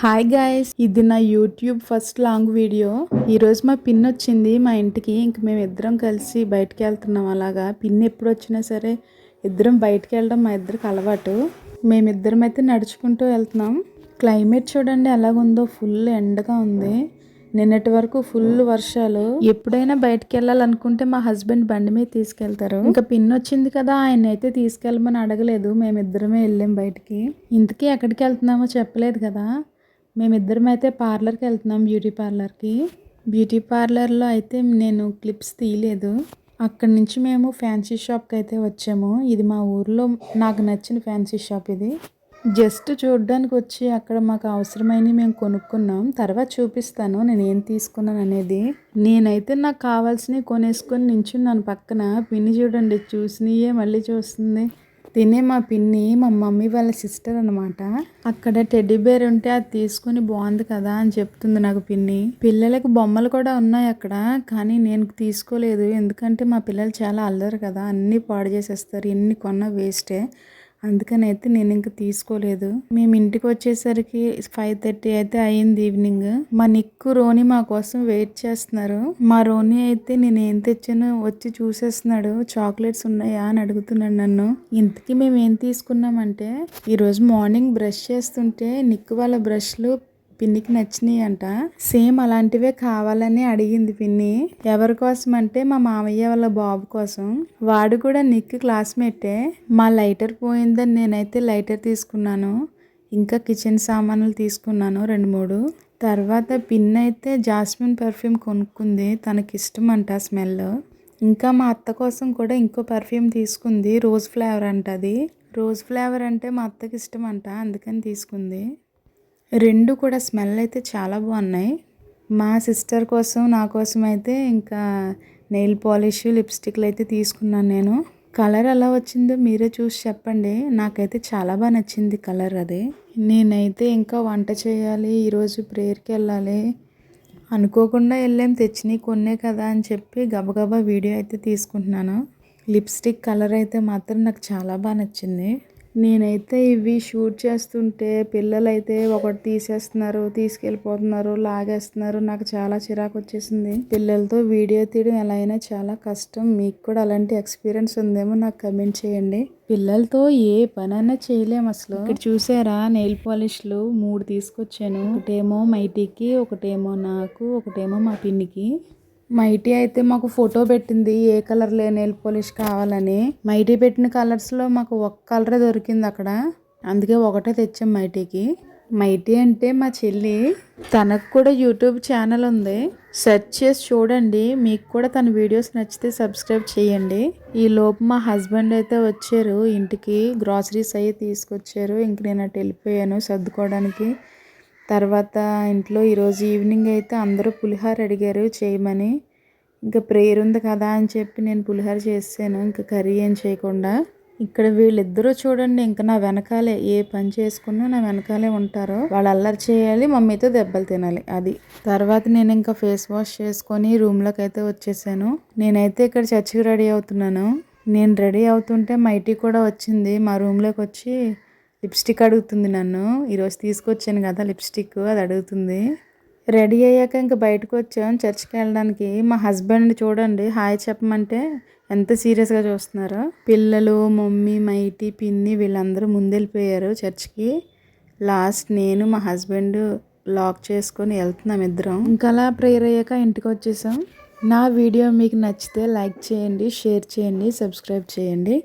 Hi guys ఇది నా YouTube first long video ఈరోజు మా పిన్ వచ్చింది మా ఇంటికి. ఇంక మేము ఇద్దరం కలిసి బయటకు వెళ్తున్నాం అలాగా. పిన్ ఎప్పుడు వచ్చినా సరే ఇద్దరం బయటకు వెళ్ళడం మా ఇద్దరికి అలవాటు. మేమిద్దరం అయితే నడుచుకుంటూ వెళ్తున్నాం. క్లైమేట్ చూడండి ఎలాగుందో ఫుల్ ఎండగా ఉంది. నిన్నటి వరకు ఫుల్ వర్షాలు. ఎప్పుడైనా బయటకు వెళ్ళాలనుకుంటే మా హస్బెండ్ బండి మీద తీసుకెళ్తారు. ఇంకా పిన్ వచ్చింది కదా ఆయన అయితే తీసుకెళ్ళమని అడగలేదు. మేమిద్దరమే వెళ్ళాం బయటికి. ఇంతకీ ఎక్కడికి వెళ్తున్నామో చెప్పలేదు కదా. మేమిద్దరం అయితే పార్లర్కి వెళ్తున్నాం బ్యూటీ పార్లర్కి. బ్యూటీ పార్లర్లో అయితే నేను క్లిప్స్ తీయలేదు. అక్కడి నుంచి మేము ఫ్యాన్సీ షాప్కి అయితే వచ్చాము. ఇది మా ఊర్లో నాకు నచ్చిన ఫ్యాన్సీ షాప్ ఇది. జస్ట్ చూడడానికి వచ్చి అక్కడ మాకు అవసరమైనవి మేము కొనుక్కున్నాం. తర్వాత చూపిస్తాను నేను ఏం తీసుకున్నాను అనేది. నేనైతే నాకు కావాల్సినవి కొనేసుకొని నించున్నాను పక్కన. పిన్ని చూడండి చూసినయే మళ్ళీ చూస్తుంది. తినే మా పిన్ని మా మమ్మీ వాళ్ళ సిస్టర్ అనమాట అక్కడ టెడ్డీ బేర్ ఉంటే అది తీసుకుని బాగుంది కదా అని చెప్తుంది నాకు పిన్ని. పిల్లలకు బొమ్మలు కూడా ఉన్నాయి అక్కడ కానీ నేను తీసుకోలేదు. ఎందుకంటే మా పిల్లలు చాలా అల్లరు కదా అన్నీ పాడు చేసేస్తారు ఎన్ని కొన్నా వేస్టే అందుకని అయితే నేను ఇంకా తీసుకోలేదు. మేము ఇంటికి వచ్చేసరికి ఫైవ్ థర్టీ అయితే అయింది ఈవినింగ్ మా నిక్కు రోని మా కోసం వెయిట్ చేస్తున్నారు. మా రోని అయితే నేను ఏం తెచ్చానో వచ్చి చూసేస్తున్నాడు. చాక్లెట్స్ ఉన్నాయా అని అడుగుతున్నాడు నన్ను. ఇంతకీ మేము ఏం తీసుకున్నామంటే ఈరోజు మార్నింగ్ బ్రష్ చేస్తుంటే నిక్కు వాళ్ళ బ్రష్లు పిన్నికి నచ్చినాయి అంట సేమ్ అలాంటివే కావాలని అడిగింది పిన్ని. ఎవరి కోసం అంటే మా మామయ్య వాళ్ళ బాబు కోసం. వాడు కూడా నిక్ క్లాస్మేటే. మా లైటర్ పోయిందని నేనైతే లైటర్ తీసుకున్నాను. ఇంకా కిచెన్ సామాన్లు తీసుకున్నాను రెండు మూడు. తర్వాత పిన్ అయితే జాస్మిన్ పర్ఫ్యూమ్ కొనుక్కుంది. తనకి ఇష్టం అంట స్మెల్ ఇంకా మా అత్త కోసం కూడా ఇంకో పర్ఫ్యూమ్ తీసుకుంది. రోజ్ ఫ్లేవర్ అంట అది రోజ్ ఫ్లేవర్ అంటే మా అత్తకి ఇష్టం అంట అందుకని తీసుకుంది. రెండు కూడా స్మెల్ అయితే చాలా బాగున్నాయి. మా సిస్టర్ కోసం నా కోసం అయితే ఇంకా నెయిల్ పాలిష్ లిప్స్టిక్లు అయితే తీసుకున్నాను నేను. కలర్ ఎలా వచ్చిందో మీరే చూసి చెప్పండి. నాకైతే చాలా బాగా నచ్చింది కలర్ అది. నేనైతే ఇంకా వంట చేయాలి ఈరోజు ప్రేయర్కి వెళ్ళాలి. అనుకోకుండా వెళ్ళాం తెచ్చినవి కొన్నే కదా అని చెప్పి గబగబా వీడియో అయితే తీసుకుంటున్నాను. లిప్స్టిక్ కలర్ అయితే మాత్రం నాకు చాలా బాగా నచ్చింది. నేనైతే ఇవి షూట్ చేస్తుంటే పిల్లలైతే ఒకటి తీసేస్తున్నారు తీసుకెళ్ళిపోతున్నారు లాగేస్తున్నారు. నాకు చాలా చిరాకు వచ్చేసింది. పిల్లలతో వీడియో తీయడం ఎలా అయినా చాలా కష్టం. మీకు కూడా అలాంటి ఎక్స్పీరియన్స్ ఉందేమో నాకు కమెంట్ చేయండి. పిల్లలతో ఏ పనైనా చేయలేము అసలు. ఇక్కడ చూసారా? నెయిల్ పాలిష్లు మూడు తీసుకొచ్చాను. ఒకటేమో మైటీకి ఒకటేమో నాకు ఒకటేమో మా పిన్నికి. మైటీ అయితే మాకు ఫోటో పెట్టింది ఏ కలర్ లే నెయిల్ పాలిష్ కావాలని. మైటీ పెట్టిన కలర్స్లో మాకు ఒక్క కలరే దొరికింది అక్కడ. అందుకే ఒకటే తెచ్చాం మైటీకి. మైటీ అంటే మా చెల్లి. తనకు కూడా యూట్యూబ్ ఛానల్ ఉంది. సెర్చ్ చేసి చూడండి. మీకు కూడా తన వీడియోస్ నచ్చితే సబ్స్క్రైబ్ చేయండి. ఈ లోపు మా హస్బెండ్ అయితే వచ్చారు. ఇంటికి గ్రాసరీస్ అయ్యి తీసుకొచ్చారు. ఇంక నేను అటు వెళ్ళిపోయాను సర్దుకోవడానికి. తర్వాత ఇంట్లో ఈరోజు ఈవినింగ్ అయితే అందరూ పులిహోర అడిగారు చేయమని. ఇంకా ప్రేయర్ ఉంది కదా అని చెప్పి నేను పులిహోర చేసాను ఇంకా కర్రీ ఏం చేయకుండా. ఇక్కడ వీళ్ళిద్దరూ చూడండి ఇంకా నా వెనకాలే ఏ పని చేసుకున్నా నా వెనకాలే ఉంటారో. వాళ్ళు అల్లరి చేయాలి మమ్మీతో దెబ్బలు తినాలి అది. తర్వాత నేను ఇంకా ఫేస్ వాష్ చేసుకొని రూమ్లోకి అయితే వచ్చేసాను. నేనైతే ఇక్కడ చర్చికి రెడీ అవుతున్నాను. నేను రెడీ అవుతుంటే మైటీ కూడా వచ్చింది మా రూమ్లోకి వచ్చి లిప్స్టిక్ అడుగుతుంది నన్ను. ఈరోజు తీసుకొచ్చాను కదా లిప్స్టిక్ అది అడుగుతుంది. రెడీ అయ్యాక ఇంకా బయటకు వచ్చాం. చర్చ్కి వెళ్ళడానికి మా హస్బెండ్ చూడండి హాయ్ చెప్పమంటే ఎంత సీరియస్గా చూస్తున్నారో. పిల్లలు మమ్మీ మైటి పిన్ని వీళ్ళందరూ ముందెళ్ళిపోయారు చర్చ్కి. లాస్ట్ నేను మా హస్బెండ్ లాక్ చేసుకొని వెళ్తున్నాం ఇద్దరం. ఇంకా అలా ప్రేయర్ అయ్యాక ఇంటికి వచ్చేసాం. నా వీడియో మీకు నచ్చితే లైక్ చేయండి షేర్ చేయండి సబ్స్క్రైబ్ చేయండి.